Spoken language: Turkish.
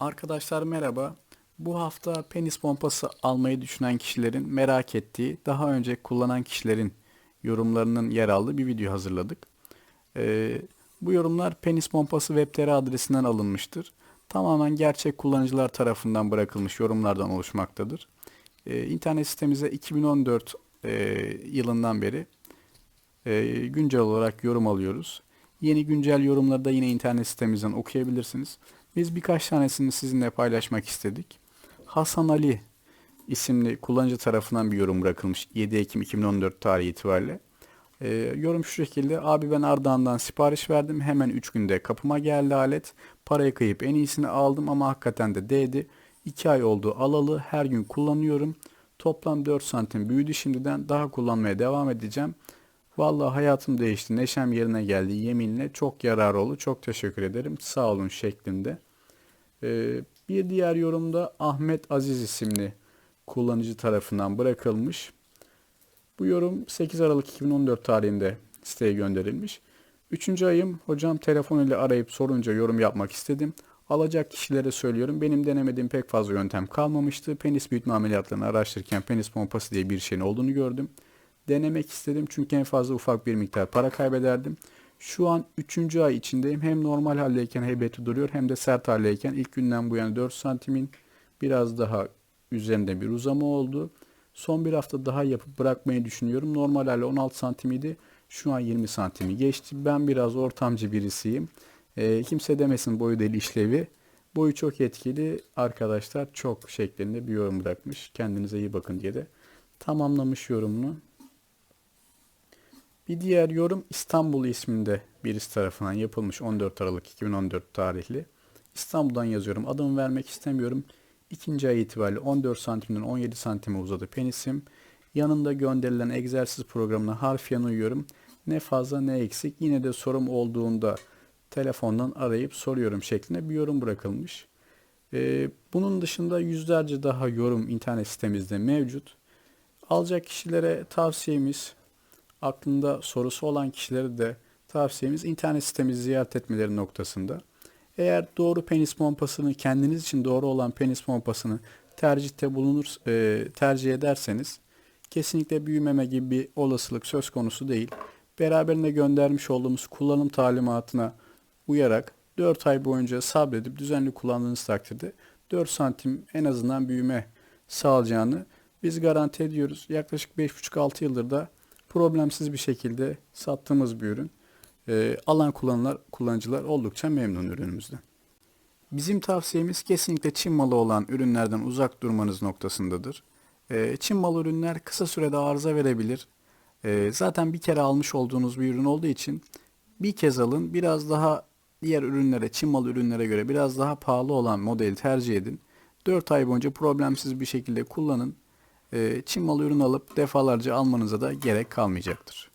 Arkadaşlar merhaba. Bu hafta penis pompası almayı düşünen kişilerin merak ettiği, daha önce kullanan kişilerin yorumlarının yer aldığı bir video hazırladık. Ee, bu yorumlar penis pompası web.tr adresinden alınmıştır. Tamamen gerçek kullanıcılar tarafından bırakılmış yorumlardan oluşmaktadır. Ee, internet sitemize 2014 e, yılından beri e, güncel olarak yorum alıyoruz. Yeni güncel yorumları da yine internet sitemizden okuyabilirsiniz. Biz birkaç tanesini sizinle paylaşmak istedik. Hasan Ali isimli kullanıcı tarafından bir yorum bırakılmış 7 Ekim 2014 tarihi itibariyle. Ee, yorum şu şekilde. Abi ben Ardahan'dan sipariş verdim. Hemen 3 günde kapıma geldi alet. Parayı kayıp en iyisini aldım ama hakikaten de değdi. 2 ay oldu alalı. Her gün kullanıyorum. Toplam 4 santim büyüdü şimdiden. Daha kullanmaya devam edeceğim. Vallahi hayatım değişti. Neşem yerine geldi. Yeminle çok yarar oldu. Çok teşekkür ederim. Sağ olun şeklinde. Ee, bir diğer yorumda Ahmet Aziz isimli kullanıcı tarafından bırakılmış. Bu yorum 8 Aralık 2014 tarihinde siteye gönderilmiş. Üçüncü ayım hocam telefon ile arayıp sorunca yorum yapmak istedim. Alacak kişilere söylüyorum. Benim denemediğim pek fazla yöntem kalmamıştı. Penis büyütme ameliyatlarını araştırırken penis pompası diye bir şeyin olduğunu gördüm. Denemek istedim çünkü en fazla ufak bir miktar para kaybederdim. Şu an 3. ay içindeyim. Hem normal haldeyken heybeti duruyor hem de sert haldeyken ilk günden bu yana 4 santimin biraz daha üzerinde bir uzama oldu. Son bir hafta daha yapıp bırakmayı düşünüyorum. Normal hali 16 santimiydi. Şu an 20 santimi geçti. Ben biraz ortamcı birisiyim. E, kimse demesin boyu değil işlevi. Boyu çok etkili arkadaşlar çok şeklinde bir yorum bırakmış. Kendinize iyi bakın diye de tamamlamış yorumunu. Bir diğer yorum İstanbul isminde birisi tarafından yapılmış 14 Aralık 2014 tarihli. İstanbul'dan yazıyorum. Adımı vermek istemiyorum. İkinci ay itibariyle 14 santimden 17 santime uzadı penisim. Yanında gönderilen egzersiz programına harfiyen uyuyorum. Ne fazla ne eksik. Yine de sorum olduğunda telefondan arayıp soruyorum şeklinde bir yorum bırakılmış. Ee, bunun dışında yüzlerce daha yorum internet sitemizde mevcut. Alacak kişilere tavsiyemiz aklında sorusu olan kişilere de tavsiyemiz internet sitemizi ziyaret etmeleri noktasında. Eğer doğru penis pompasını kendiniz için doğru olan penis pompasını tercihte bulunur e, tercih ederseniz kesinlikle büyümeme gibi bir olasılık söz konusu değil. Beraberinde göndermiş olduğumuz kullanım talimatına uyarak 4 ay boyunca sabredip düzenli kullandığınız takdirde 4 santim en azından büyüme sağlayacağını biz garanti ediyoruz. Yaklaşık 5,5-6 yıldır da problemsiz bir şekilde sattığımız bir ürün. E, alan kullanıcılar, kullanıcılar oldukça memnun ürünümüzden. Bizim tavsiyemiz kesinlikle Çin malı olan ürünlerden uzak durmanız noktasındadır. E, Çin malı ürünler kısa sürede arıza verebilir. E, zaten bir kere almış olduğunuz bir ürün olduğu için bir kez alın. Biraz daha diğer ürünlere, Çin malı ürünlere göre biraz daha pahalı olan modeli tercih edin. 4 ay boyunca problemsiz bir şekilde kullanın. E, Çin malı ürün alıp defalarca almanıza da gerek kalmayacaktır.